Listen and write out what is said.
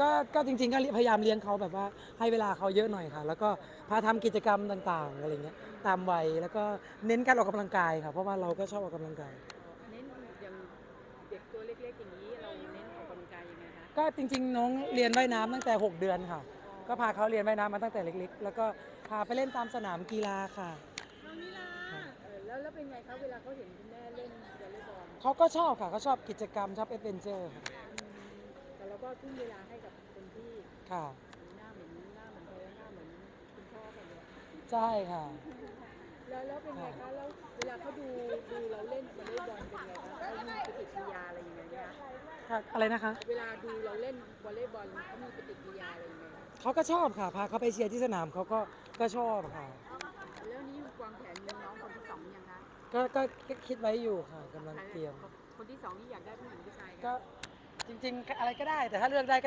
ก็ก็จริงๆก็พยายามเลี้ยงเขาแบบว่าให้เวลาเขาเยอะหน่อยค่ะ แล้วก็พาทำกิจกรรมต่างๆอะไรเงี้ยตามวัยแล้วก็เน้นการออกกำลังกายค่ะเพราะว่าเราก็ชอบออกกำลังกายเน้นอย่างเด็กตัวเล็กๆอย่างนี้เราเน้นออกกำลังกายยังไงคะก็จริง ๆ น้องเรียนว่ายน้ำตั้งแต่ 6 เดือนค่ะ ก็พาเขาเรียนว่ายน้ำมาตั้งแต่เล็ก ๆ แล้วก็พาไปเล่นตามสนามกีฬาค่ะน้องนิลาเออแล้วแล้วเป็นไงคะเวลาเขาเห็นคุณแม่เล่นวอลเลย์บอลเขาก็ชอบค่ะเขาชอบกิจกรรมชอบเอดเวนเจอร์ค่ะอืม แต่เราก็ทุ่มเวลาให้กับคนที่ค่ะ หน้าเหมือนหน้าเหมือนเธอหน้าเหมือนคุณพ่อกันเลยใช่ค่ะ แล้วแล้วเป็นไงคะ แล้วเวลาเขาดูดูเราเล่นวอลเลย์บอลเป็นไงคะเขามีปฏิกิริยาอะไรยังไงไหมคะค่ะอะไรนะคะ เวลาดูเราเล่นวอลเลย์บอลเขามีปฏิกิริยาอะไรยังไงคะเขาก็ชอบค่ะ พาเขาไปเชียร์ที่สนามเขาก็ก็ชอบค่ะ แล้วนี้วางแผนมีน้องคนที่สองยังคะก็ก็ก็คิดไว้อยู่ค่ะกำลังเตรียม คนที่สองนี่อยากได้ผู้หญิงผู้ชายคะ ก็ จริง ๆ อะไรก็ได้ แต่ถ้าเลือกได้ก็